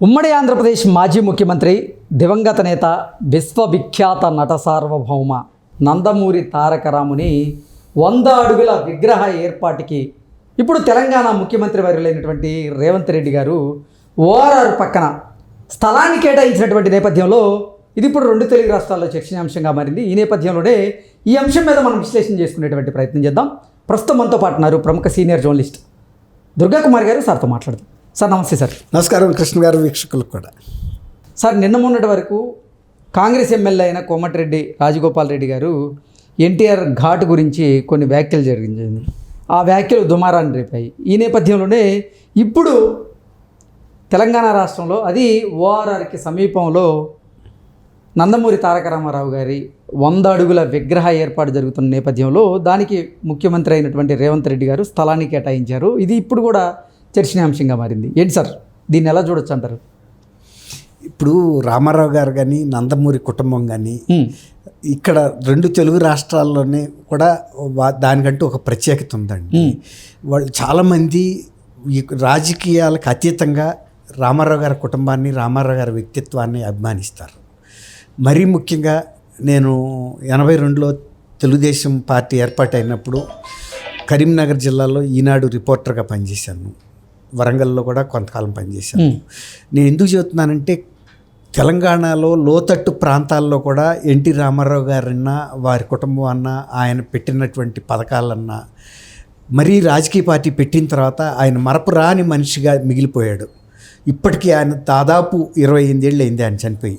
ఉమ్మడి ఆంధ్రప్రదేశ్ మాజీ ముఖ్యమంత్రి దివంగత నేత విశ్వవిఖ్యాత నట సార్వభౌమ నందమూరి తారక రాముని వంద అడుగుల విగ్రహ ఏర్పాటుకి ఇప్పుడు తెలంగాణ ముఖ్యమంత్రి వర్యులైనటువంటి రేవంత్ రెడ్డి గారు ఓఆర్ఆర్ పక్కన స్థలాన్ని కేటాయించినటువంటి నేపథ్యంలో ఇది ఇప్పుడు రెండు తెలుగు రాష్ట్రాల్లో చర్చనీయాంశంగా మారింది. ఈ నేపథ్యంలోనే ఈ అంశం మీద మనం విశ్లేషణ చేసుకునేటువంటి ప్రయత్నం చేద్దాం. ప్రస్తుతం మనతో పాటున్నారు ప్రముఖ సీనియర్ జర్నలిస్ట్ దుర్గాకుమార్ గారు సార్తో మాట్లాడదాం. సార్ నమస్తే సార్. నమస్కారం కృష్ణ గారు వీక్షకులకు కూడా. సార్ నిన్న మొన్నటి వరకు కాంగ్రెస్ ఎమ్మెల్యే అయిన కోమటిరెడ్డి రాజగోపాల్ రెడ్డి గారు ఎన్టీఆర్ ఘాట్ గురించి కొన్ని వ్యాఖ్యలు జరిగింది. ఆ వ్యాఖ్యలు దుమారాన్ని రేపాయి. ఈ నేపథ్యంలోనే ఇప్పుడు తెలంగాణ రాష్ట్రంలో అది ఓఆర్ఆర్కి సమీపంలో నందమూరి తారక రామారావు గారి వంద అడుగుల విగ్రహ ఏర్పాటు జరుగుతున్న నేపథ్యంలో దానికి ముఖ్యమంత్రి అయినటువంటి రేవంత్ రెడ్డి గారు స్థలాన్ని కేటాయించారు. ఇది ఇప్పుడు కూడా చర్చనీయాంశంగా మారింది. ఏంటి సార్? దీన్ని ఎలా చూడొచ్చు అంటారు? ఇప్పుడు రామారావు గారు కానీ నందమూరి కుటుంబం కానీ ఇక్కడ రెండు తెలుగు రాష్ట్రాల్లోనే కూడా వా- దానికంటూ ఒక ప్రత్యేకత ఉందండి. వాళ్ళు చాలామంది రాజకీయాలకు అతీతంగా రామారావు గారి కుటుంబాన్ని రామారావు గారి వ్యక్తిత్వాన్ని అభిమానిస్తారు. మరీ ముఖ్యంగా నేను ఎనభై రెండులో తెలుగుదేశం పార్టీ ఏర్పాటైనప్పుడు కరీంనగర్ జిల్లాలో ఈనాడు రిపోర్టర్గా పనిచేశాను. వరంగల్లో కూడా కొంతకాలం పనిచేశాను. నేను ఎందుకు చెబుతున్నానంటే తెలంగాణలో లోతట్టు ప్రాంతాల్లో కూడా ఎన్టీ రామారావు గారన్నా వారి కుటుంబం అన్నా ఆయన పెట్టినటువంటి పథకాలన్నా మరీ రాజకీయ పార్టీ పెట్టిన తర్వాత ఆయన మరపురాని మనిషిగా మిగిలిపోయాడు. ఇప్పటికీ ఆయన దాదాపు ఇరవై ఎనిమిదేళ్ళు అయింది ఆయన చనిపోయి.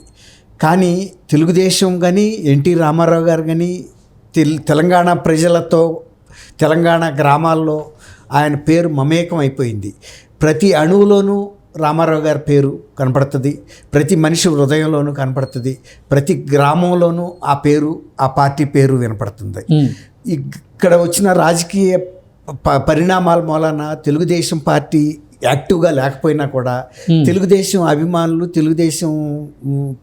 కానీ తెలుగుదేశం కానీ ఎన్టీ రామారావు గారు కానీ తెల్ తెలంగాణ ప్రజలతో తెలంగాణ గ్రామాల్లో ఆయన పేరు మమేకం అయిపోయింది. ప్రతి అణువులోనూ రామారావు గారి పేరు కనపడుతుంది. ప్రతి మనిషి హృదయంలోనూ కనపడుతుంది. ప్రతి గ్రామంలోనూ ఆ పేరు ఆ పార్టీ పేరు వినపడుతుంది. ఇక్కడ వచ్చిన రాజకీయ ప- పరిణామాల మూలన తెలుగుదేశం పార్టీ యాక్టివ్గా లేకపోయినా కూడా తెలుగుదేశం అభిమానులు తెలుగుదేశం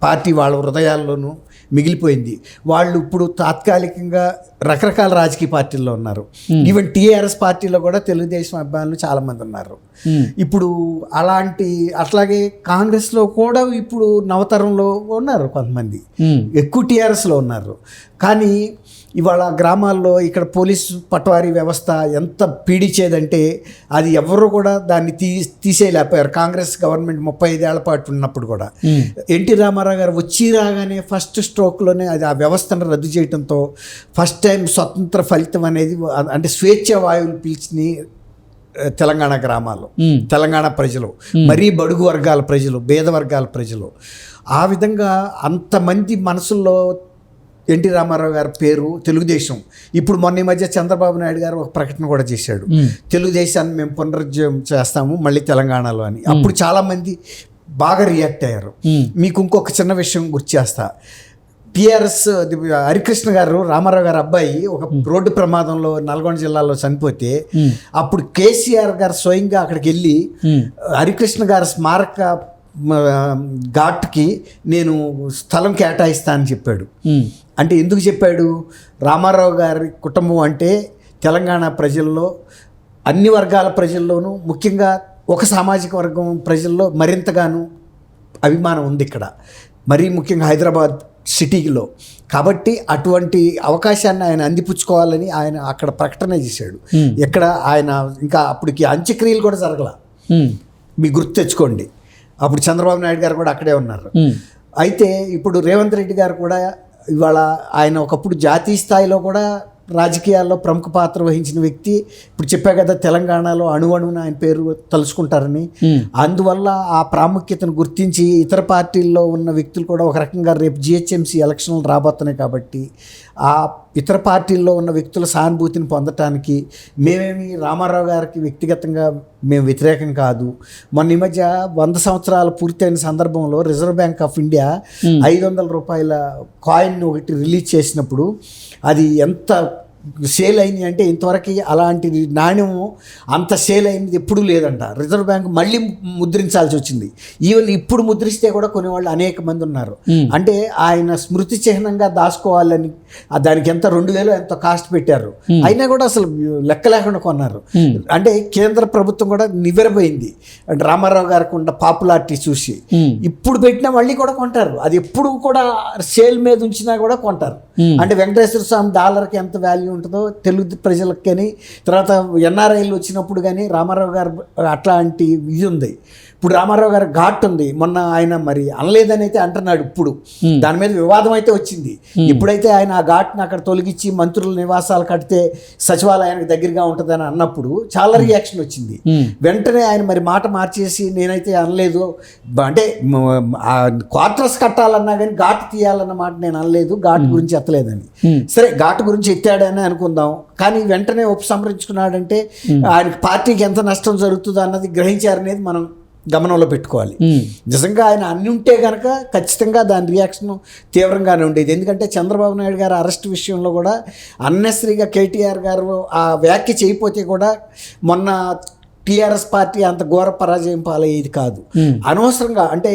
పార్టీ వాళ్ళ హృదయాల్లోనూ మిగిలిపోయింది. వాళ్ళు ఇప్పుడు తాత్కాలికంగా రకరకాల రాజకీయ పార్టీల్లో ఉన్నారు. ఈవెన్ టీఆర్ఎస్ పార్టీలో కూడా తెలుగుదేశం అభిమానులు చాలామంది ఉన్నారు. ఇప్పుడు అలాంటి అట్లాగే కాంగ్రెస్లో కూడా ఇప్పుడు నవతరంలో ఉన్నారు కొంతమంది. ఉమ్, ఎక్కువ టీఆర్ఎస్లో ఉన్నారు. కానీ ఇవాళ గ్రామాల్లో ఇక్కడ పోలీసు పట్వారీ వ్యవస్థ ఎంత పీడిచేదంటే అది ఎవరు కూడా దాన్ని తీ తీసేయలేకపోయారు. కాంగ్రెస్ గవర్నమెంట్ ముప్పై ఐదేళ్ళ పాటు ఉన్నప్పుడు కూడా. ఉమ్, ఎన్టీ రామారావు గారు వచ్చి రాగానే ఫస్ట్ స్ట్రోక్లోనే అది ఆ వ్యవస్థను రద్దు చేయడంతో ఫస్ట్ టైం స్వతంత్ర ఫలితం అనేది అంటే స్వేచ్ఛ వాయువులు పీల్చిని తెలంగాణ గ్రామాల్లో ఉమ్, తెలంగాణ ప్రజలు మరీ బడుగు వర్గాల ప్రజలు పేద వర్గాల ప్రజలు ఆ విధంగా అంతమంది మనసుల్లో ఎన్టీ రామారావు గారి పేరు తెలుగుదేశం. ఇప్పుడు మొన్న ఈ మధ్య చంద్రబాబు నాయుడు గారు ఒక ప్రకటన కూడా చేశాడు. తెలుగుదేశాన్ని మేము పునరుజ్జీవం చేస్తాము మళ్ళీ తెలంగాణలో అని. అప్పుడు చాలామంది బాగా రియాక్ట్ అయ్యారు. మీకు ఇంకొక చిన్న విషయం గుర్తు చేస్తా. టిఆర్ఎస్ హరికృష్ణ గారు రామారావు గారు అబ్బాయి ఒక రోడ్డు ప్రమాదంలో నల్గొండ జిల్లాలో చనిపోతే అప్పుడు కేసీఆర్ గారు స్వయంగా అక్కడికి వెళ్ళి హరికృష్ణ గారి స్మారక ఘాట్కి నేను స్థలం కేటాయిస్తా అని చెప్పాడు. అంటే ఎందుకు చెప్పాడు? రామారావు గారి కుటుంబం అంటే తెలంగాణ ప్రజల్లో అన్ని వర్గాల ప్రజల్లోనూ ముఖ్యంగా ఒక సామాజిక వర్గం ప్రజల్లో మరింతగాను అభిమానం ఉంది ఇక్కడ. మరీ ముఖ్యంగా హైదరాబాద్ సిటీలో. కాబట్టి అటువంటి అవకాశాన్ని ఆయన అందిపుచ్చుకోవాలని ఆయన అక్కడ ప్రకటన చేశాడు. ఎక్కడ ఆయన ఇంకా అప్పటికి అంత్యక్రియలు కూడా జరగల. మీ గుర్తు తెచ్చుకోండి. అప్పుడు చంద్రబాబు నాయుడు గారు కూడా అక్కడే ఉన్నారు. అయితే ఇప్పుడు రేవంత్ రెడ్డి గారు కూడా ఇవాళ ఆయన ఒకప్పుడు జాతీయ స్థాయిలో కూడా రాజకీయాల్లో ప్రముఖ పాత్ర వహించిన వ్యక్తి. ఇప్పుడు చెప్పా కదా తెలంగాణలో అణువణువున ఆయన పేరు తలుచుకుంటారని. అందువల్ల ఆ ప్రాముఖ్యతను గుర్తించి ఇతర పార్టీల్లో ఉన్న వ్యక్తులు కూడా ఒక రకంగా రేపు జిహెచ్ఎంసీ ఎలక్షన్లు రాబోతున్నాయి కాబట్టి ఆ ఇతర పార్టీల్లో ఉన్న వ్యక్తుల సానుభూతిని పొందటానికి మేమేమి రామారావు గారికి వ్యక్తిగతంగా మేము వ్యతిరేకం కాదు. మొన్న ఈ మధ్య వంద సంవత్సరాలు పూర్తయిన సందర్భంలో రిజర్వ్ బ్యాంక్ ఆఫ్ ఇండియా ఐదు వందల రూపాయల కాయిన్ ఒకటి రిలీజ్ చేసినప్పుడు అది ఎంత సేల్ అయింది అంటే ఇంతవరకు అలాంటి నాణ్యము అంత సేల్ అయింది ఎప్పుడూ లేదంట. రిజర్వ్ బ్యాంక్ మళ్ళీ ముద్రించాల్సి వచ్చింది. ఈవెన్ ఇప్పుడు ముద్రిస్తే కూడా కొనేవాళ్ళు అనేక మంది ఉన్నారు. అంటే ఆయన స్మృతి చిహ్నంగా దాచుకోవాలని దానికి ఎంత రెండు వేలు ఎంతో కాస్ట్ పెట్టారు. అయినా కూడా అసలు లెక్క లేకుండా కొన్నారు. అంటే కేంద్ర ప్రభుత్వం కూడా నివ్వెరపోయింది. అంటే రామారావు గారికి ఉన్న పాపులారిటీ చూసి. ఇప్పుడు పెట్టినా మళ్ళీ కూడా కొంటారు. అది ఎప్పుడు కూడా సేల్ మీద ఉంచినా కూడా కొంటారు. అంటే వెంకటేశ్వర స్వామి డాలర్కి ఎంత వాల్యూ ఉంటుందో తెలుగు ప్రజలకు కానీ తర్వాత ఎన్ఆర్ఐలు వచ్చినప్పుడు కానీ రామారావు గారు అట్లాంటి ఇది ఉంది. ఇప్పుడు రామారావు గారి ఘాట్ ఉంది. మొన్న ఆయన మరి అనలేదని అయితే అంటున్నాడు ఇప్పుడు. దాని మీద వివాదం అయితే వచ్చింది. ఎప్పుడైతే ఆయన ఆ ఘాట్ని అక్కడ తొలగించి మంత్రుల నివాసాలు కడితే సచివాలయానికి దగ్గరగా ఉంటుందని అన్నప్పుడు చాలా రియాక్షన్ వచ్చింది. వెంటనే ఆయన మరి మాట మార్చేసి నేనైతే అనలేదు. అంటే క్వార్టర్స్ కట్టాలన్నా కానీ ఘాట్ తీయాలన్న మాట నేను అనలేదు. ఘాట్ గురించి ఎత్తలేదని. సరే ఘాట్ గురించి ఎత్తాడని అనుకుందాం. కానీ వెంటనే ఉపసంహరించుకున్నాడంటే ఆయనకి పార్టీకి ఎంత నష్టం జరుగుతుందో అన్నది గ్రహించారనేది మనం గమనంలో పెట్టుకోవాలి. నిజంగా ఆయన అన్ని ఉంటే కనుక ఖచ్చితంగా దాని రియాక్షన్ తీవ్రంగానే ఉండేది. ఎందుకంటే చంద్రబాబు నాయుడు గారు అరెస్ట్ విషయంలో కూడా అన్నెసరీగా కేటీఆర్ గారు ఆ వ్యాఖ్య చేయకపోతే కూడా మొన్న టీఆర్ఎస్ పార్టీ అంత ఘోర పరాజయం పాలయ్యేది కాదు. అనవసరంగా అంటే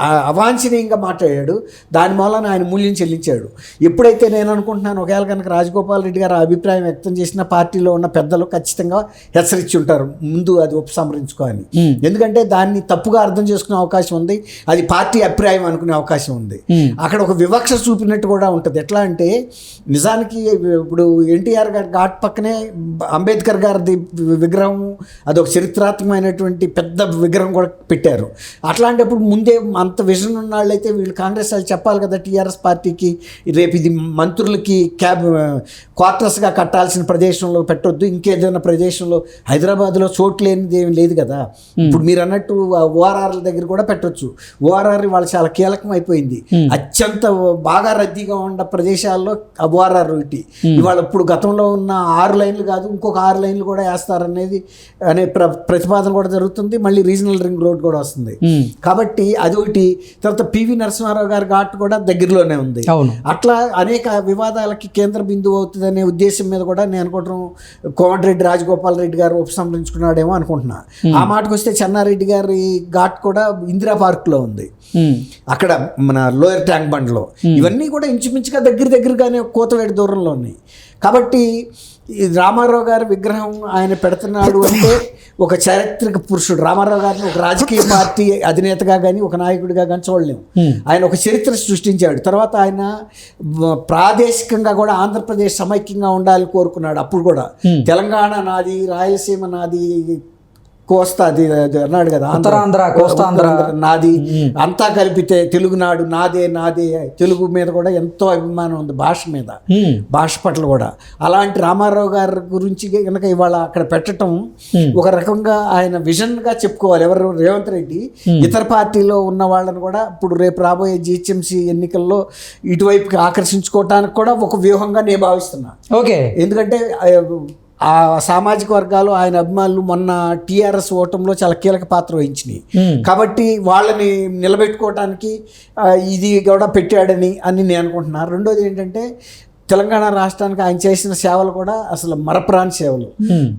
అవాంఛనీయంగా మాట్లాడాడు. దాని మూలన ఆయన మూల్యం చెల్లించాడు. ఎప్పుడైతే నేను అనుకుంటున్నాను ఒకవేళ కనుక రాజగోపాల్ రెడ్డి గారు అభిప్రాయం వ్యక్తం చేసిన పార్టీలో ఉన్న పెద్దలు ఖచ్చితంగా హెచ్చరించి ఉంటారు. ముందు అది ఉపసంహరించుకో అని. ఎందుకంటే దాన్ని తప్పుగా అర్థం చేసుకునే అవకాశం ఉంది. అది పార్టీ అభిప్రాయం అనుకునే అవకాశం ఉంది. అక్కడ ఒక వివక్ష చూపినట్టు కూడా ఉంటుంది. ఎట్లా అంటే నిజానికి ఇప్పుడు ఎన్టీఆర్ గారి ఘాట్ పక్కనే అంబేద్కర్ గారిది విగ్రహం అదొక చరిత్రాత్మకమైనటువంటి పెద్ద విగ్రహం కూడా పెట్టారు. అట్లాంటప్పుడు ముందే అంత విజన్ ఉన్న వాళ్ళైతే వీళ్ళు కాంగ్రెస్ వాళ్ళు చెప్పాలి కదా టీఆర్ఎస్ పార్టీకి రేపు ఇది మంత్రులకి క్యాబ్ క్వార్టర్స్గా కట్టాల్సిన ప్రదేశంలో పెట్టొద్దు ఇంకేదైనా ప్రదేశంలో హైదరాబాద్లో చోటు లేనిది ఏమి లేదు కదా. ఇప్పుడు మీరు అన్నట్టు ఓఆర్ఆర్ల దగ్గర కూడా పెట్టొచ్చు. ఓఆర్ఆర్ వాళ్ళు చాలా కీలకం అయిపోయింది. అత్యంత బాగా రద్దీగా ఉన్న ప్రదేశాల్లో ఓఆర్ఆర్ ఒకటి ఇవాళ ఇప్పుడు గతంలో ఉన్న ఆరు లైన్లు కాదు ఇంకొక ఆరు లైన్లు కూడా వేస్తారనేది అనే ప్ర ప్రతిపాదన కూడా జరుగుతుంది. మళ్ళీ రీజనల్ రింగ్ రోడ్ కూడా వస్తుంది. కాబట్టి అది ఒకటి తర్వాత పివి నరసింహారావు గారి ఘాట్ కూడా దగ్గరలోనే ఉంది. అట్లా అనేక వివాదాలకి కేంద్ర బిందువు అవుతుందనే ఉద్దేశం మీద కూడా నేను అనుకుంటున్నాం కోమటిరెడ్డి రాజగోపాల్ రెడ్డి గారు ఉపసంహరించుకున్నాడేమో అనుకుంటున్నా. ఆ మాటకు వస్తే చెన్నారెడ్డి గారి ఘాట్ కూడా ఇందిరా పార్క్లో ఉంది. ఉమ్. అక్కడ మన లోయర్ ట్యాంక్ బండ్లో. ఇవన్నీ కూడా ఇంచుమించుగా దగ్గర దగ్గరగానే కోతవేడి దూరంలో ఉన్నాయి. కాబట్టి ఈ రామారావు గారి విగ్రహం ఆయన పెడుతున్నాడు అంటే ఒక చారిత్రక పురుషుడు. రామారావు గారిని ఒక రాజకీయ పార్టీ అధినేతగా కానీ ఒక నాయకుడిగా కానీ చూడలేము ఆయన ఒక చరిత్ర సృష్టించాడు. తర్వాత ఆయన ప్రాదేశికంగా కూడా ఆంధ్రప్రదేశ్ సమైక్యంగా ఉండాలని కోరుకున్నాడు అప్పుడు కూడా. తెలంగాణ నాది రాయలసీమ నాది కోస్తా అది అన్నాడు కదా ఉత్తరాంధ్ర, కోస్తాంధ్ర. నాది. అంతా కలిపితే తెలుగునాడు నాదే నాదే. తెలుగు మీద కూడా ఎంతో అభిమానం ఉంది భాష మీద. భాష పట్ల కూడా. అలాంటి రామారావు గారి గురించి కనుక ఇవాళ అక్కడ పెట్టడం ఒక రకంగా ఆయన విజన్గా చెప్పుకోవాలి. ఎవరు? రేవంత్ రెడ్డి. ఇతర పార్టీలో ఉన్న వాళ్ళని కూడా ఇప్పుడు రేపు రాబోయే జిహెచ్ఎంసీ ఎన్నికల్లో ఇటువైపుకి ఆకర్షించుకోవటానికి కూడా ఒక వ్యూహంగా నేను భావిస్తున్నా. ఓకే. ఎందుకంటే ఆ, సామాజిక వర్గాలు ఆయన అభిమానులు మొన్న టీఆర్ఎస్ ఓటంలో చాలా కీలక పాత్ర వహించినాయి. కాబట్టి వాళ్ళని నిలబెట్టుకోవటానికి ఆ, ఇది కూడా పెట్టాడని అని నేను అనుకుంటున్నా. రెండోది ఏంటంటే తెలంగాణ రాష్ట్రానికి ఆయన చేసిన సేవలు కూడా అసలు మరపురాని సేవలు.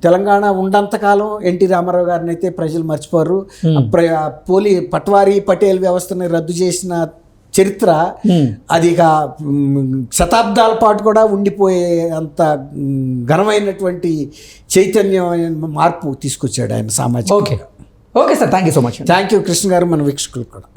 తెలంగాణ ఉన్నంతకాలం ఎన్టీ రామారావు గారిని అయితే ప్రజలు మర్చిపోరు. ప్ర- పోలీ పట్వారీ పటేల్ వ్యవస్థని రద్దు చేసిన చరిత్ర. అది ఇక శతాబ్దాల పాటు కూడా ఉండిపోయే అంత ఘనమైనటువంటి చైతన్యం మార్పు తీసుకొచ్చాడు ఆయన సామాజిక okay. Okay sir thank you so much thank you Krishna garu మన వీక్షకులు కూడా.